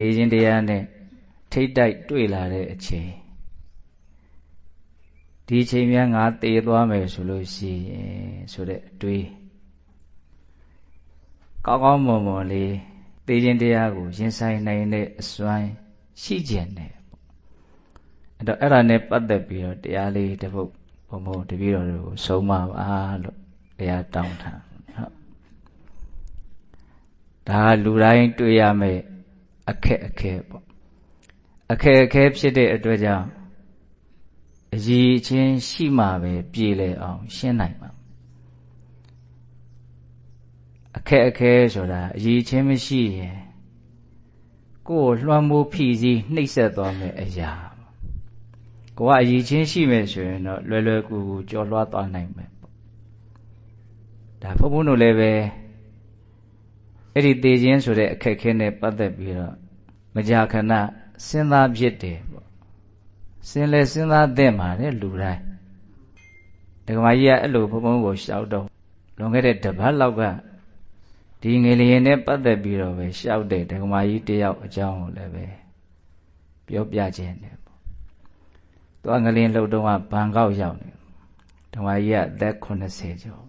အေခြင်းတရားနဲ့ထိတ်တိုက်တွေ့လာတဲ့အချိန်ဒီချိန်များငါတည်သွားမယ်ဆိုလို့ရှိရင်ဆိုတဲ့အတွေးကောင်းကောင်းမွန်မွန်လေးတည်ခြင်းတရားကိုရင်ဆိုင်နိုင်တဲ့အစွမ်းရှိကျင်တယ်အဲ့တော့အဲ့ဒါနဲ့ပတ်သက်ပြီးတော့တရားလေးတစ်ပုဒ်ဘုံဘုံတပည့်တော်တို့ဆုံးမပါလို့တရားတောင်းထားဟုတ်ဒါလူတိုင်းတွေ့ရမယ့် အခက်အခဲပေါ့အခက်အခဲဖြစ်တဲ့အတွက်ကြောင့်အည်ချင်းရှိမှပဲပြေလည်အောင်ရှင်းနိုင်မှာအခက်အခဲဆိုတာအည်ချင်းမရှိရင်ကိုယ်လွှမ်းမိုးဖြည့်စည်းနှိပ်စက်သွားမယ်အရာကိုကအည်ချင်းရှိမယ်ဆိုရင်တော့လွယ်လွယ်ကူကူကြော်လွှားသွားနိုင်မယ်ပေါ့ဒါဘုန်းဘုန်းတို့လည်းပဲ အဲ့ဒီသေခြင်းဆိုတဲ့အခက်ခဲနဲ့ပတ်သက်ပြီးတော့မကြာခဏစဉ်းစားဖြစ်တယ်ပေါ့စဉ်းလဲစဉ်းစားတဲ့မှာတဲ့လူတိုင်းဒကမာကြီးကအဲ့လိုဘုံဘုံကိုရှောက်တော့လွန်ခဲ့တဲ့တပတ်လောက်ကဒီငလျင်နဲ့ပတ်သက်ပြီးတော့ပဲရှောက်တဲ့ဒကမာကြီးတယောက်အကြောင်းကိုလည်းပဲပြောပြခြင်းတယ်ပေါ့သူကငလျင်လှုပ်တော့ကဘန်ကောက်ရောက်နေဒကမာကြီးကအသက်80ကျော်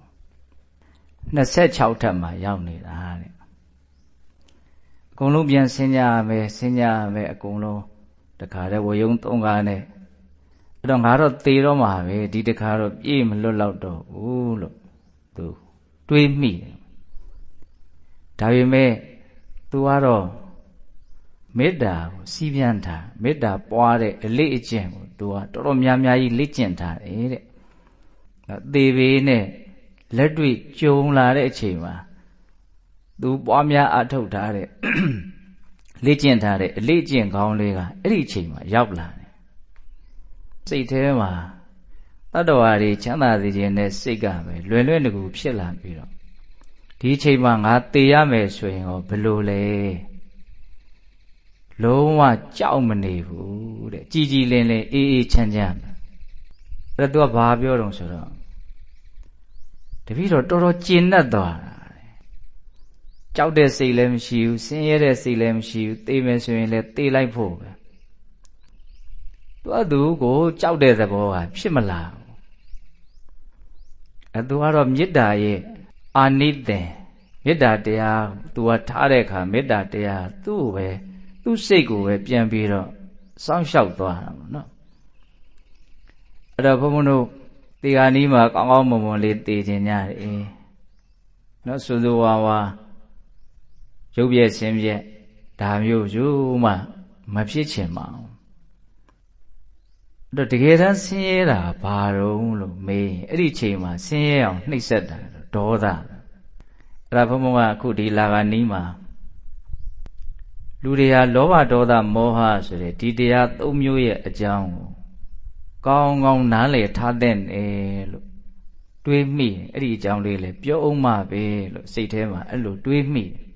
26ထပ်မှာရောက်နေတာတဲ့အ ကုန်လုံးပြန်ဆင်းကြရမယ်ဆင်းကြရမယ်အကုန်လုံးတခါတည်းဝယုံသုံးကားနဲ့အဲ့တော့ငါတော့သေတော့မှာပဲဒီတခါတော့ပြေးမလွတ်တော့တော့ဘူးလို့သူတွေးမိတယ်ဒါပေမဲ့သူကတော့မေတ္တာကိုစီးပြန်ထားမေတ္တာပွားတဲ့အလေးအကျင့်ကိုသူကတော်တော်များများကြီးလေ့ကျင့်ထားတယ်တဲ့သေပေနဲ့လက်တွေ့ကြုံလာတဲ့အချိန်မှာ သူပွားများအထုတ်ထားတဲ့လေ့ကျင့်ထားတဲ့အလေ့ကျင့်ကောင်းလေးကအဲ့ဒီအချိန်မှာရောက်လာတယ်စိတ်ထဲမှာတတ္တဝါတွေချမ်းသာစေခြင်းနဲ့စိတ်ကပဲလွယ်လွယ်တကူဖြစ်လာပြီးတော့ဒီအချိန်မှာငါသေရမယ်ဆိုရင်ရောဘယ်လိုလဲလုံးဝကြောက်မနေဘူးတဲ့ကြည်ကြည်လင်လင်အေးအေးချမ်းချမ်းအဲ့တော့သူကဘာပြောတော့ဆိုတော့တပည့်တော်တော်တော်ကျဉ်တ်သွားတာ ကြောက်တဲ့စိတ်လည်းမရှိဘူးဆင်းရဲတဲ့စိတ်လည်းမရှိဘူးသေမယ်ဆိုရင်လည်းသေလိုက်ဖို့ပဲသူကသူကိုကြောက်တဲ့သဘောကဖြစ်မလာဘူးအဲသူကတော့မေတ္တာရဲ့အာနိသင်မေတ္တာတရားသူကထားတဲ့အခါမေတ္တာတရားသူ့ကိုပဲသူ့စိတ်ကိုပဲပြန်ပြီးတော့စောင့်ရှောက်သွားတာပေါ့နော်အဲ့တော့ဘုန်းဘုန်းတို့ဒီကနီးမှာကောင်းကောင်းမွန်မွန်လေးတည်ခြင်းညာတယ်နော်စူစူဝါဝါ ရုပ်ပြည့်ဆင်းပြည့်ဒါမျိုးယူမှမဖြစ်ချင်ပါဘူးတော့တကယ်တမ်းဆင်းရဲတာဘာတော့လို့မေးအဲ့ဒီချိန်မှာဆင်းရဲအောင်နှိပ်စက်တာဒေါသအဲ့ဒါဘုံဘုံကအခုဒီလာကနီးမှာလူတွေဟာလောဘဒေါသမောဟဆိုတဲ့ဒီတရားသုံးမျိုးရဲ့အကြောင်းကိုကောင်းကောင်းနားလည်ထားတဲ့တယ်လို့တွေးမိအဲ့ဒီအကြောင်းလေးလေပြောအောင်မှပဲလို့စိတ်ထဲမှာအဲ့လိုတွေးမိတယ်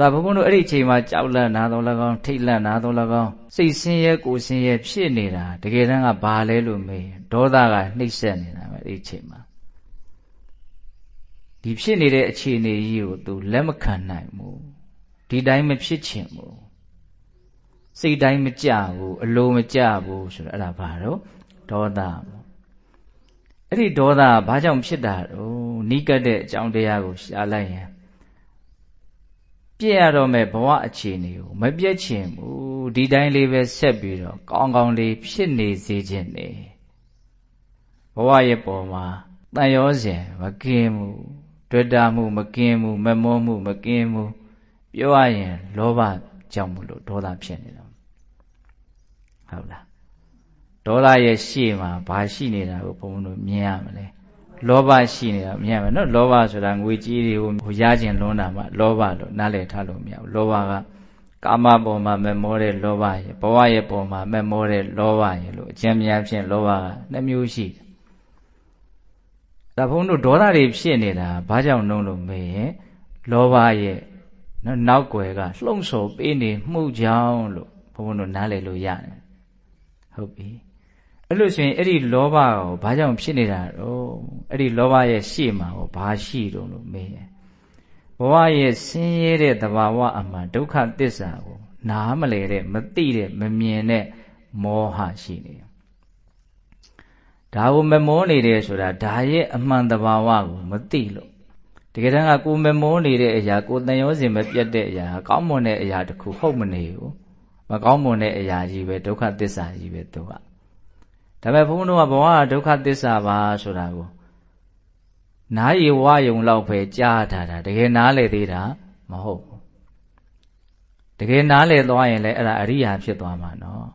ဒါဘုန်းဘုန်းတို့အဲ့ဒီအချိန်မှာကြောက်လန့်နာတော့၎င်းထိတ်လန့်နာတော့၎င်းစိတ်ဆင်းရဲကိုယ်ဆင်းရဲဖြစ်နေတာတကယ်တမ်းကဘာလဲလို့မေးဒေါသကနှိပ်စက်နေတာပဲအဲ့ဒီအချိန်မှာဒီဖြစ်နေတဲ့အခြေအနေကြီးကိုသူလက်မခံနိုင်ဘူးဒီတိုင်းမဖြစ်ချင်ဘူးစိတ်တိုင်းမကြဘူးအလိုမကြဘူးဆိုတော့အဲ့ဒါဘာတော့ဒေါသပေါ့အဲ့ဒီဒေါသဘာကြောင့်ဖြစ်တာတော့နိကတ်တဲ့အကြောင်းတရားကိုရှားလိုက်ရင် ပြည့်ရတော့မဲ့ဘဝအခြေအနေကိုမပြည့်ချင်ဘူးဒီတိုင်းလေးပဲဆက်ပြီးတော့ကောင်းကောင်းလေးဖြစ်နေစေခြင်းနေဘဝရဲ့ပေါ်မှာတန်ရောစဉ်မကင်းမှုတွေ့တာမှုမကင်းမှုမမောမှုမကင်းမှုပြောရရင်လောဘကြောင့်မလို့ဒေါသဖြစ်နေတာဟုတ်လားဒေါသရဲ့ရှေ့မှာဘာရှိနေတာကိုဘုံဘုံတို့မြင်ရမလဲ လောဘရှိနေတာမြင်ရမယ်နော်လောဘဆိုတာငွေကြီးတွေကိုရခြင်းလွန်းတာမှလောဘလို့နားလည်ထားလို့မရဘူးလောဘကကာမပေါ်မှာမမောတဲ့လောဘရဲ့ဘဝရဲ့ပေါ်မှာမမောတဲ့လောဘရဲ့လို့အကျဉ်းများဖြင့်လောဘကနှစ်မျိုးရှိတယ်ဒါဘုန်းတို့ဒေါသတွေဖြစ်နေတာဘာကြောင့်နှုံးလို့မေးရင်လောဘရဲ့နော်နောက်ွယ်ကလှုံ့ဆော်ပေးနေမှုကြောင့်လို့ဘုန်းဘုန်းတို့နားလည်လို့ရတယ်ဟုတ်ပြီ အဲ့လို့ဆိုရင်အဲ့ဒီလောဘကိုဘာကြောင့်ဖြစ်နေတာတော့အဲ့ဒီလောဘရဲ့ရှေ့မှာကိုဘာရှိတုံးလို့မေးတယ်ဘဝရဲ့ဆင်းရဲတဲ့သဘာဝအမှန်ဒုက္ခသစ္စာကို နားမလဲတဲ့မသိတဲ့မမြင်တဲ့မောဟရှိနေတယ်ဒါကိုမမောနေတယ်ဆိုတာဒါရဲ့အမှန်သဘာဝကိုမသိလို့တကယ်တမ်းကကိုမမောနေတဲ့အရာကိုတန်ရောစင်မပြတ်တဲ့အရာကောင်းမွန်တဲ့အရာတခုဟုတ်မနေဘူးမကောင်းမွန်တဲ့အရာကြီးပဲဒုက္ခသစ္စာကြီးပဲသူက ဒါပေမဲ့ဘုန်းတော်ကဘဝဒုက္ခသစ္စာပါဆိုတာကိုနားရဝယုံလောက်ပဲကြားထားတာတကယ်နားလေသေးတာမဟုတ်ဘူးတကယ်နားလေသွားရင်လည်းအဲ့ဒါအရိယာဖြစ်သွားမှာနော်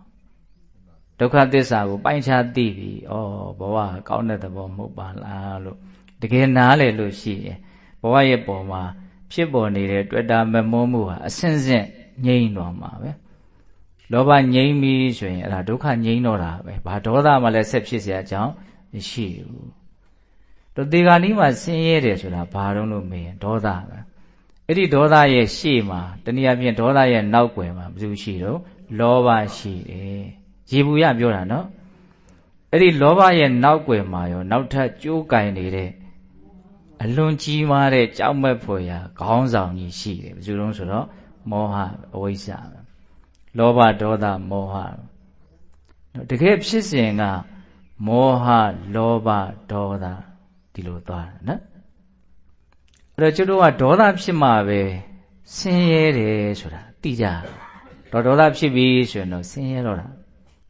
ဒုက္ခသစ္စာကိုပိုင်းခြားသိပြီဩဘဝကောင်းတဲ့သဘောမဟုတ်ပါလားလို့တကယ်နားလေလို့ရှိရင်ဘဝရဲ့ပုံမှာဖြစ်ပေါ်နေတဲ့တွေ့တာမမောမှုဟာအစင်းစင်းငြိမ့်သွားမှာပဲ လောဘငြိမ့်ပြီဆိုရင်အဲ့ဒါဒုက္ခငြိမ့်တော့တာပဲဘာဒေါသမှလည်းဆက်ဖြစ်เสียအကြောင်းမရှိဘူးတို့ဒီကနီးမှာဆင်းရဲတယ်ဆိုတာဘာတော့လို့မေးရင်ဒေါသပဲအဲ့ဒီဒေါသရဲ့ရှေ့မှာတနည်းအားဖြင့်ဒေါသရဲ့နောက်ွယ်မှာဘယ်သူရှိတော့လောဘရှိတယ်ရေဘူးရပြောတာနော်အဲ့ဒီလောဘရဲ့နောက်ွယ်မှာရောနောက်ထပ်ကြိုးကင်နေတဲ့အလွန်ကြီးမားတဲ့ကြောက်မဲ့ဖွယ်ရာခေါင်းဆောင်ကြီးရှိတယ်ဘယ်သူလုံးဆိုတော့မောဟအဝိဇ္ဇာ လောဘဒေါသမောဟတကယ်ဖြစ်စဉ်ကမောဟလောဘဒေါသဒီလိုသွားတာနော်အဲ့တော့ကျွတ်တို့ကဒေါသဖြစ်မှပဲဆင်းရဲတယ်ဆိုတာသိကြတော့ဒေါသဖြစ်ပြီဆိုရင်တော့ဆင်းရဲတော့တာ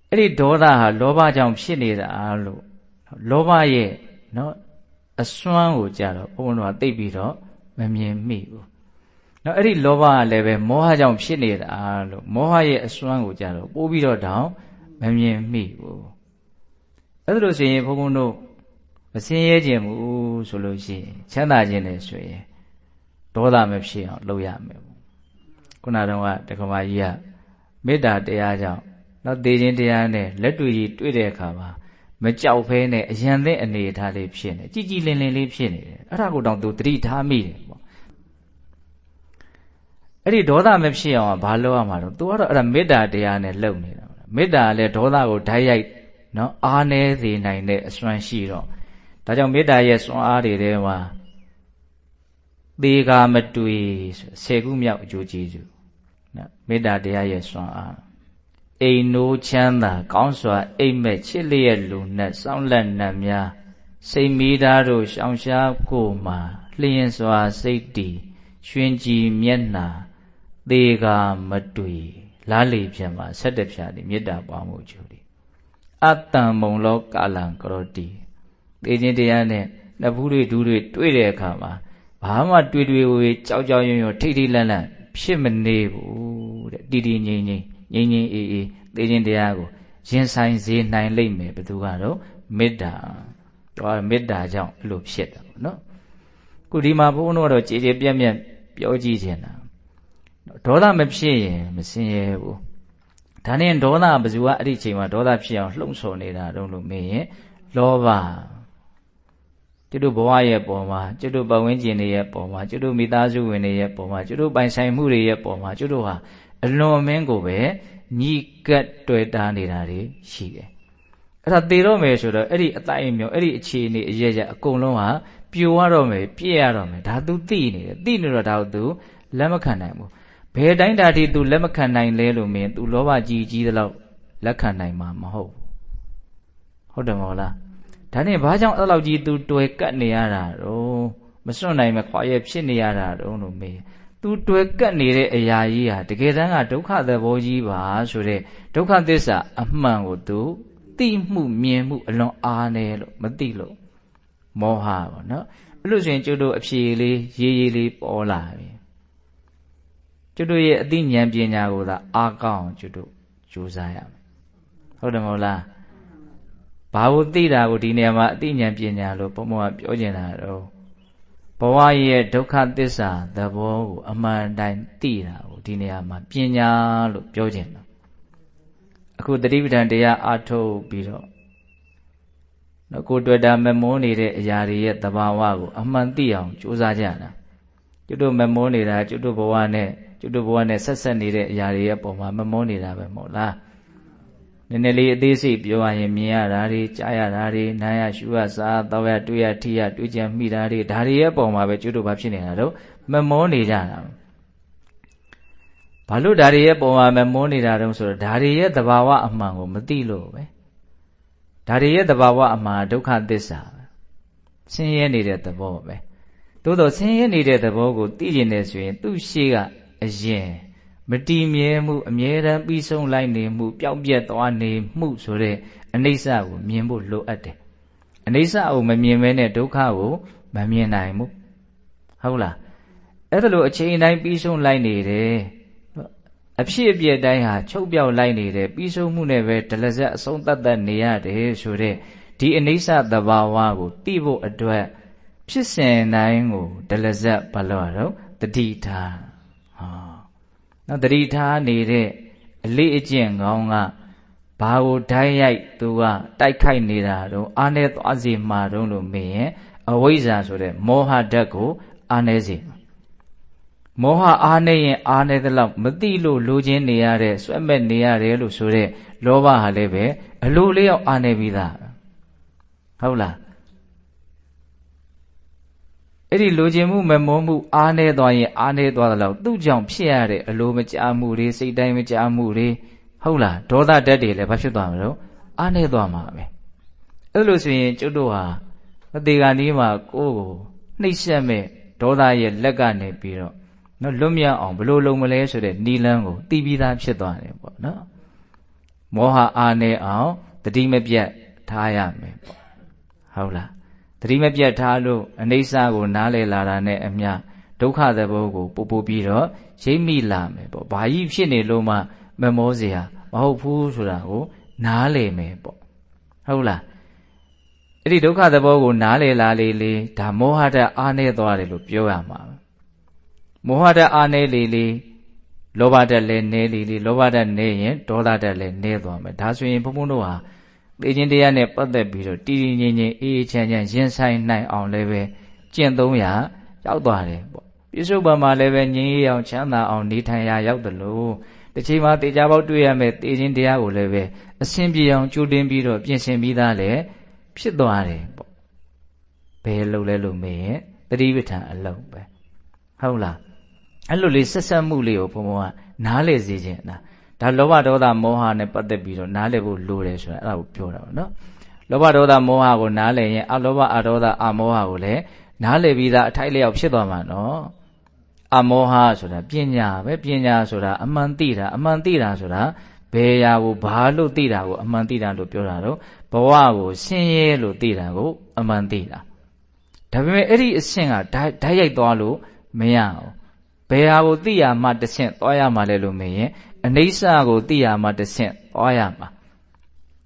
အဲ့ဒီဒေါသဟာလောဘကြောင့်ဖြစ်နေတာလို့လောဘရဲ့နော်အစွမ်းကိုကြတော့ဘုန်းတော်ကသိပြီးတော့မမြင်မိဘူး နော်အဲ့ဒီလောဘကလည်းပဲမောဟကြောင့်ဖြစ်နေတာလို့မောဟရဲ့အစွမ်းကိုကြတော့ပိုးပြီးတော့တောင်မမြင်မိဘူးအဲ့ဒါလို့ဆိုရင်ဘုန်းဘုန်းတို့မစင်းရဲခြင်းဘူးဆိုလို့ရှိရင်ချမ်းသာခြင်းနဲ့ဆိုရင်ဒေါသမဖြစ်အောင်လုပ်ရမယ်ပေါ့ခုနတော့ကတက္ကမကြီးကမေတ္တာတရားကြောင့်တော့သေခြင်းတရားနဲ့လက်တွေ့ကြီးတွေ့တဲ့အခါမှာမကြောက်ဖဲနဲ့အယံတဲ့အနေအထားလေးဖြစ်နေကြည်ကြည်လင်လင်လေးဖြစ်နေတယ်အဲ့ဒါကိုတောင်သူတတိထားမိတယ်ပေါ့ အဲ့ဒီဒေါသမဖြစ်အောင်ဘာလုပ်ရမှာတော့ तू ကတော့အဲ့ဒါမေတ္တာတရားနဲ့လုပ်နေတာမေတ္တာလည်းဒေါသကိုဓာတ်ရိုက်နော်အားနေစေနိုင်တဲ့အစွမ်းရှိတော့ဒါကြောင့်မေတ္တာရဲ့စွမ်းအားတွေထဲမှာသေကာမတွေ့ဆယ်ခုမြောက်အကျိုးကျေးဇူးနော်မေတ္တာတရားရဲ့စွမ်းအားအိမ်နိုးချမ်းသာ ကောင်းစွာအိမ်မက်ချစ်လျက်လူနဲ့စောင်းလက်နှံများစိတ်မိသားတို့ရှောင်ရှားကိုမှလျင်စွာစိတ်တည်ရွှင်ကြည်မျက်နာ သေကာမတွေ့လားလေဖြံမှာဆက်တဖြာဒီမေတ္တာပွားမှုကျူဒီအတ္တံမုံလောကာလံကရောတိသေခြင်းတရားနဲ့နှစ်ဘူးတွေဒူးတွေတွေ့တဲ့အခါမှာဘာမှတွေ့တွေ့ဝေကြောက်ကြောက်ရွံ့ရွံ့ထိတ်ထိတ်လန့်လန့်ဖြစ်မနေဘူးတဲ့တည်တည်ငြိမ်ငြိမ်ငြိမ်ငြိမ်အေးအေးသေခြင်းတရားကိုရင်ဆိုင်စေနိုင်လိမ့်မယ်ဘယ်သူကတော့မေတ္တာတော့မေတ္တာကြောင့်အဲ့လိုဖြစ်တာပေါ့နော်ခုဒီမှာဘုန်းတော်တော့ကြည်ကြည်ပြတ်ပြတ်ပြောကြည့်ခြင်းတာ ဒေါသမဖြစ်ရင်မစင်ရဲဘူးဒါနဲ့ဒေါသဘယ်သူကအဲ့ဒီချိန်မှာဒေါသဖြစ်အောင်လှုံ့ဆော်နေတာတုံးလို့မေးရင်လောဘကျွတ်တို့ဘဝရဲ့ပုံမှာကျွတ်တို့ပတ်ဝန်းကျင်တွေရဲ့ပုံမှာကျွတ်တို့မိသားစုဝင်တွေရဲ့ပုံမှာကျွတ်တို့ပိုင်ဆိုင်မှုတွေရဲ့ပုံမှာကျွတ်တို့ဟာအလွန်အမင်းကိုပဲညီကပ်တွေ့တာနေတာတွေရှိတယ်အဲ့ဒါသေတော့မယ်ဆိုတော့အဲ့ဒီအတိုင်းမျိုးအဲ့ဒီအခြေအနေအရရအကုန်လုံးဟာပြိုရတော့မယ်ပြည့်ရတော့မယ်ဒါ तू သိနေတယ်သိနေတော့ဒါကို तू လက်မခံနိုင်ဘူး ဘယ်တိုင်းတာထိ तू လက်မခံနိုင်လဲလို့မင်း तू လောဘကြီးကြီးသလောက်လက်ခံနိုင်မှာမဟုတ်ဟုတ်တယ်မဟုတ်လားဒါနဲ့ဘာကြောင့်အဲ့လောက်ကြီး तू တွေ့ကတ်နေရတာတော့မစွန့်နိုင်မခွာရဲ့ဖြစ်နေရတာတော့လို့မေးသူတွေ့ကပ်နေတဲ့အရာကြီးဟာတကယ်တမ်းကဒုက္ခသဘောကြီးပါဆိုတဲ့ဒုက္ခသစ္စာအမှန်ကိုသူသိမှုမြင်မှုအလွန်အားနေလို့မသိလို့မောဟပေါ့နော်အဲ့လို့ဆိုရင်ကျွတ်တို့အဖြေလေးရေးရေးလေးပေါ်လာပြီ ကျွတ်တို့ရဲ့အသိဉာဏ်ပညာကိုသာအားကောင်းကျွတ်တို့ကြိုးစားရမယ်ဟုတ်တယ်မဟုတ်လားဘာလို့သိတာကိုဒီနေရာမှာအသိဉာဏ်ပညာလို့ဘုံဘုံကပြောကျင်တာတော့ဘဝရဲ့ဒုက္ခသစ္စာသဘောကိုအမှန်တိုင်းသိတာကိုဒီနေရာမှာပညာလို့ပြောခြင်းတော့အခုတတိပဌံတရားအာထုတ်ပြီးတော့နော်ကိုတွေ့တာမမိုးနေတဲ့အရာတွေရဲ့သဘာဝကိုအမှန်သိအောင်ကြိုးစားကြတာ ကျွတ်တို့မမိုးနေတာကျွတ်တို့ဘဝနဲ့ကျွတ်တို့ဘဝနဲ့ဆက်ဆက်နေတဲ့အရာတွေရဲ့ပုံမှာမမိုးနေတာပဲမဟုတ်လားနည်းနည်းလေးအသေးစိတ်ပြောရရင်မြင်ရတာတွေကြားရတာတွေနားရရှုရစားတော့ရတွေ့ရထိရတွေ့ကြမိတာတွေဒါတွေရဲ့ပုံမှာပဲကျွတ်တို့ဘာဖြစ်နေတာတော့မမမောနေကြတာဘာလို့ဒါတွေရဲ့ပုံမှာမမောနေတာတုံးဆိုတော့ဒါတွေရဲ့သဘာဝအမှန်ကိုမသိလို့ပဲဒါတွေရဲ့သဘာဝအမှန်ဒုက္ခသစ္စာပဲဆင်းရဲနေတဲ့သဘောပဲ သို့တော့ဆင်းရဲနေတဲ့သဘောကိုသိကျင်နေဆိုရင် သူ့ရှိကအရင်မတည်မြဲမှုအမြဲတမ်းပြီးဆုံးလိုက်နေမှုပျောက်ပြက်သွားနေမှုဆိုတဲ့အနိစ္စကိုမြင်ဖို့လိုအပ်တယ်အနိစ္စကိုမမြင်မဲနဲ့ဒုက္ခကိုမမြင်နိုင်ဘူးဟုတ်လားအဲ့ဒါလိုအချိန်တိုင်းပြီးဆုံးလိုက်နေတယ်အဖြစ်အပျက်တိုင်းဟာချုပ်ပြောက်လိုက်နေတယ်ပြီးဆုံးမှုနဲ့ပဲဒလဇက်အဆုံးတတ်တတ်နေရတယ်ဆိုတဲ့ဒီအနိစ္စသဘာဝကိုသိဖို့အတွက် ဖြစ်စဉ်တိုင်းကိုဒလဇက်ဘာလို့ရတော့တတိထားဟောနော်တတိထားနေတဲ့အလေးအကျင့်ကောင်းကဘာကိုဓာတ်ရိုက်သူကတိုက်ခိုက်နေတာတော့အာနေသွားစီမှာတော့လို့မေးရင်အဝိဇ္ဇာဆိုတဲ့မောဟဓာတ်ကိုအာနေစီမောဟအားနေရင်အားနေသလောက်မသိလို့လိုချင်နေရတဲ့ဆွဲမဲ့နေရတယ်လို့ဆိုတဲ့လောဘဟာလည်းပဲအလိုလေးရောက်အားနေပြီးသားဟုတ်လား အဲ့ဒီလိုချင်မှုမမောမှုအားနေသွားရင်အားနေသွားသလောက်သူ့ကြောင့်ဖြစ်ရတဲ့အလိုမကြမှုတွေစိတ်တိုင်းမကြမှုတွေဟုတ်လားဒေါသတက်တွေလည်းဘာဖြစ်သွားမလို့အားနေသွားမှာပဲအဲ့လိုဆိုရင်ကျွတ်တို့ဟာအသေးကနီးမှာကိုယ့်ကိုနှိပ်စက်မဲ့ဒေါသရဲ့လက်ကနေပြီးတော့နော်လွတ်မြောက်အောင်ဘလို့လုံးမလဲဆိုတဲ့နီလန်းကိုတီးပြီးသားဖြစ်သွားတယ်ပေါ့နော်မောဟအာနေအောင်တတိမပြတ်ထားရမယ်ပေါ့ဟုတ်လား တတိမပြတ်ထားလို့အနိစ္စကိုနားလည်လာတာနဲ့အမျှဒုက္ခသဘောကိုပို့ပို့ပြီးတော့ရိပ်မိလာမယ်ပေါ့ဘာကြီးဖြစ်နေလို့မှမမောစရာမဟုတ်ဘူးဆိုတာကိုနားလည်မယ်ပေါ့ဟုတ်လားအဲ့ဒီဒုက္ခသဘောကိုနားလည်လာလေလေဒါမောဟတအားနေသွားတယ်လို့ပြောရမှာမောဟတအားနေလေလေလောဘတက်လည်းနေလေလေလောဘတက်နေရင်ဒေါသတက်လည်းနေသွားမယ်ဒါဆိုရင်ဘုန်းဘုန်းတို့ဟာ သိခြင်းတရားနဲ့ပတ်သက်ပြီးတော့တည်တည်ငြိမ်ငြိမ်အေးအေးချမ်းချမ်းရင်ဆိုင်နိုင်အောင်လည်းပဲကျင့်သုံးရရောက်သွားတယ်ပေါ့ပြစ္ဆုတ်ပံမှာလည်းပဲငြိမ်းရအောင်ချမ်းသာအောင်နေထိုင်ရရောက်တယ်လို့တစ်ချိန်မှာတေချာပေါက်တွေ့ရမယ်တေခြင်းတရားကိုလည်းပဲအစဉ်ပြေအောင်ကြိုတင်ပြီးတော့ပြင်ဆင်ပြီးသားလည်းဖြစ်သွားတယ်ပေါ့ဘယ်လိုလဲလို့မေးရင်တတိပဋ္ဌာန်အလုံးပဲဟုတ်လားအဲ့လိုလေးဆက်ဆက်မှုလေးကိုဘုံဘုံကနားလေစေခြင်းနာ ဒါလောဘဒေါသမောဟနဲ့ပတ်သက်ပြီးတော့နားလည်ဖို့လိုတယ်ဆိုတာအဲ့ဒါကိုပြောတာပေါ့နော်လောဘဒေါသမောဟကိုနားလည်ရင်အလောဘအဒေါသအမောဟကိုလည်းနားလည်ပြီးသားအထိုက်လျောက်ဖြစ်သွားမှာနော်အမောဟဆိုတာပညာပဲပညာဆိုတာအမှန်သိတာအမှန်သိတာဆိုတာဘယ်ရာကိုဘာလို့သိတာကိုအမှန်သိတာလို့ပြောတာတော့ဘဝကိုဆင်းရဲလို့သိတာကိုအမှန်သိတာဒါပေမဲ့အဲ့ဒီအဆင့်ကဓာတ်ရိုက်သွားလို့မရအောင်ဘယ်ဟာကိုသိရမှတဆင့်သွားရမှာလဲလို့မေးရင် အနိစ္စကိုသိရမှတဆင့်သွားရမှာ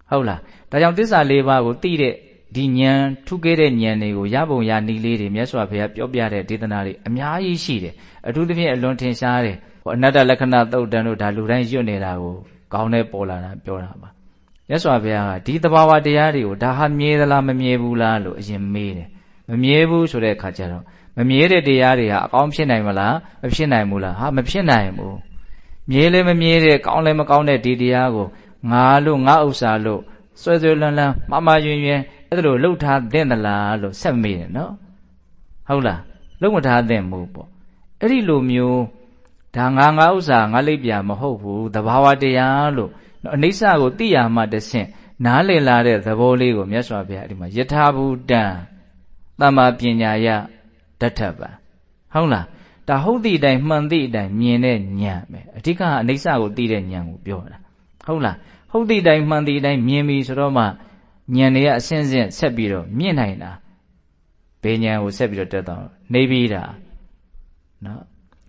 ဟုတ်လားဒါကြောင့်တစ္ဆာလေးပါးကိုသိတဲ့ဒီဉာဏ်ထုခဲ့တဲ့ဉာဏ်တွေကိုရပုံရနည်းလေးတွေမြတ်စွာဘုရားပြောပြတဲ့ဒေသနာတွေအများကြီးရှိတယ်အထူးသဖြင့်အလွန်ထင်ရှားတယ်ဟိုအနတ္တလက္ခဏာသုတ်တန်တို့ဒါလူတိုင်းရွတ်နေတာကိုကောင်းတဲ့ပေါ်လာတာပြောတာပါမြတ်စွာဘုရားကဒီတဘာဝတရားတွေကိုဒါဟာမြဲသလားမမြဲဘူးလားလို့အရင်မေးတယ်မမြဲဘူးဆိုတဲ့အခါကျတော့မမြဲတဲ့တရားတွေဟာအကောင်းဖြစ်နိုင်မလားမဖြစ်နိုင်ဘူးလားဟာမဖြစ်နိုင်ဘူး မြဲလည်းမမြဲတဲ့ကောင်းလည်းမကောင်းတဲ့ဒီတရားကိုငါလို့ငါဥစ္စာလို့ဆွဲဆွဲလန်းလန်းမမယွင်ယွင်အဲ့ဒါလို့လှုပ်ထားတဲ့သလားလို့ဆက်မေးတယ်နော်ဟုတ်လားလှုပ်မထားတဲ့မို့ပေါ့အဲ့ဒီလိုမျိုးဒါငါငါဥစ္စာငါလိပ်ပြမဟုတ်ဘူးသဘာဝတရားလို့အနိစ္စကိုသိရမှတဆင့်နားလည်လာတဲ့သဘောလေးကိုမြတ်စွာဘုရားဒီမှာယထာဘူတံသမ္မာပညာယဓထပ်ပါဟုတ်လား ဒါဟုတ်သည့်အတိုင်းမှန်သည့်အတိုင်းမြင်တဲ့ဉာဏ်ပဲအဓိကအနိစ္စကိုသိတဲ့ဉာဏ်ကိုပြောတာဟုတ်လားဟုတ်သည့်အတိုင်းမှန်သည့်အတိုင်းမြင်ပြီဆိုတော့မှဉာဏ်တွေကအစဉ်စဉ်ဆက်ပြီးတော့မြင်နိုင်တာဘေဉာဏ်ကိုဆက်ပြီးတော့တက်တော့နေပြီးတာနော်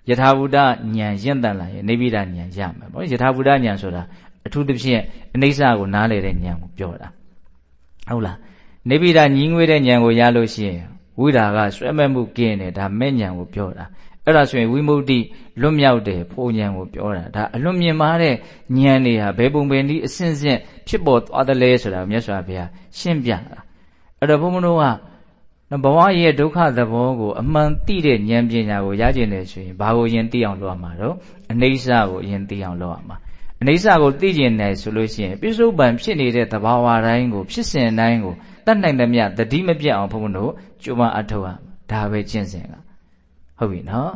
ယထာဘုဒ္ဓဉာဏ်ရင့်တန်လာရင်နေပြီးတာဉာဏ်ရမယ်ပေါ့ယထာဘုဒ္ဓဉာဏ်ဆိုတာအထူးသဖြင့်အနိစ္စကိုနားလည်တဲ့ဉာဏ်ကိုပြောတာဟုတ်လားနေပြီးတာညီးငွေတဲ့ဉာဏ်ကိုရလို့ရှိရင်ဝိဒါကဆွဲမဲ့မှုကင်းတယ်ဒါမဲ့ဉာဏ်ကိုပြောတာ အဲ့ဒါဆိုရင်ဝိမု ക്തി လွတ်မြောက်တယ်ဖုန်ဉာဏ်ကိုပြောတာဒါအလွတ်မြင်မာတဲ့ဉာဏ်တွေဟာဘယ်ပုံပဲနည်းအစဉ်စဉ်ဖြစ်ပေါ်သွားတယ်လဲဆိုတာမြတ်စွာဘုရားရှင်းပြတာအဲ့တော့ဘုန်းဘုန်းတို့ကဘဝရဲ့ဒုက္ခသဘောကိုအမှန်သိတဲ့ဉာဏ်ပညာကိုရကျင်တယ်ဆိုရင်ဘာကိုယင်သိအောင်လုပ်ရမှာတော့အနိစ္စကိုယင်သိအောင်လုပ်ရမှာအနိစ္စကိုသိကျင်တယ်ဆိုလို့ရှိရင်ပြစ္ဆုတ်ပံဖြစ်နေတဲ့သဘာဝတိုင်းကိုဖြစ်စဉ်တိုင်းကိုတတ်နိုင်သမျှတတိမပြတ်အောင်ဘုန်းဘုန်းတို့ကြိုးပမ်းအထောက်ရဒါပဲကျင့်စဉ်က ဟဟုတ်ပြီနော်